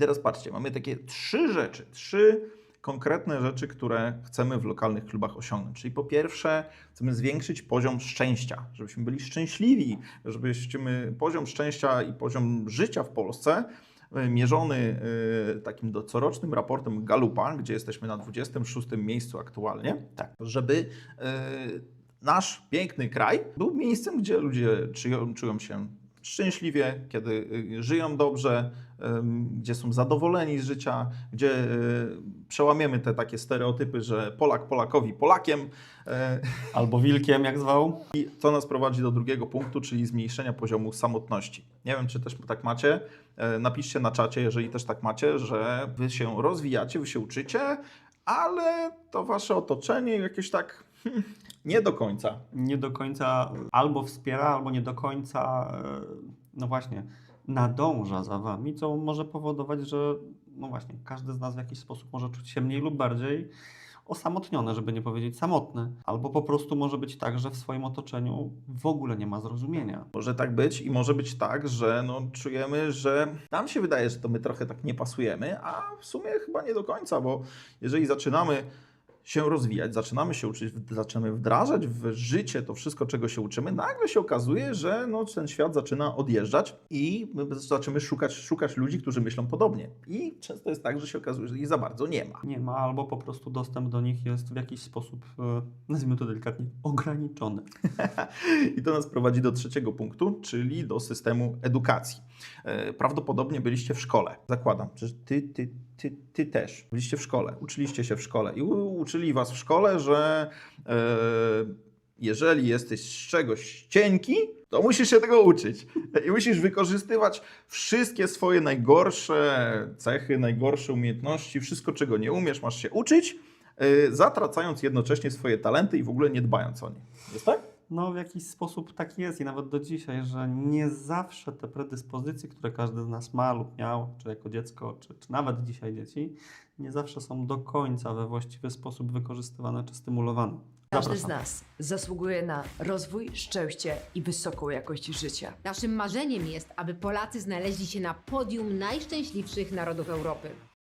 teraz patrzcie, mamy takie trzy rzeczy, trzy konkretne rzeczy, które chcemy w lokalnych klubach osiągnąć. Czyli po pierwsze, chcemy zwiększyć poziom szczęścia, żebyśmy byli szczęśliwi, żebyśmy poziom szczęścia i poziom życia w Polsce y, mierzony y, takim corocznym raportem Galupa, gdzie jesteśmy na 26 miejscu aktualnie, tak, żeby y, nasz piękny kraj był miejscem, gdzie ludzie czują, czują się szczęśliwie, kiedy y, żyją dobrze, gdzie są zadowoleni z życia, gdzie y, przełamiemy te takie stereotypy, że Polak Polakowi Polakiem. e, Albo wilkiem, jak zwał. I to nas prowadzi do drugiego punktu, czyli zmniejszenia poziomu samotności. Nie wiem, czy też tak macie. E, Napiszcie na czacie, jeżeli też tak macie, że wy się rozwijacie, wy się uczycie, ale to wasze otoczenie jakieś tak nie do końca. Nie do końca albo wspiera, albo nie do końca, e, no właśnie, nadąża za wami, co może powodować, że no właśnie, każdy z nas w jakiś sposób może czuć się mniej lub bardziej osamotniony, żeby nie powiedzieć samotny. Albo po prostu może być tak, że w swoim otoczeniu w ogóle nie ma zrozumienia. Może tak być i może być tak, że no, czujemy, że nam się wydaje, że to my trochę tak nie pasujemy, a w sumie chyba nie do końca, bo jeżeli zaczynamy się rozwijać, zaczynamy się uczyć, zaczynamy wdrażać w życie to wszystko, czego się uczymy, nagle się okazuje, że no, ten świat zaczyna odjeżdżać i my zaczynamy szukać, szukać ludzi, którzy myślą podobnie. I często jest tak, że się okazuje, że ich za bardzo nie ma. Nie ma, albo po prostu dostęp do nich jest w jakiś sposób, e, nazwijmy to delikatnie, ograniczony. I to nas prowadzi do trzeciego punktu, czyli do systemu edukacji. E, Prawdopodobnie byliście w szkole. Zakładam, że ty, ty, ty, ty też byliście w szkole, uczyliście się w szkole i uczyli was w szkole, że e, jeżeli jesteś z czegoś cienki, to musisz się tego uczyć. I musisz wykorzystywać wszystkie swoje najgorsze cechy, najgorsze umiejętności, wszystko, czego nie umiesz, masz się uczyć, e, zatracając jednocześnie swoje talenty i w ogóle nie dbając o nie. Jest tak? No, w jakiś sposób tak jest i nawet do dzisiaj, że nie zawsze te predyspozycje, które każdy z nas ma lub miał, czy jako dziecko, czy, czy nawet dzisiaj dzieci, nie zawsze są do końca we właściwy sposób wykorzystywane czy stymulowane. Każdy z Zapraszam. nas zasługuje na rozwój, szczęście i wysoką jakość życia. Naszym marzeniem jest, aby Polacy znaleźli się na podium najszczęśliwszych narodów Europy.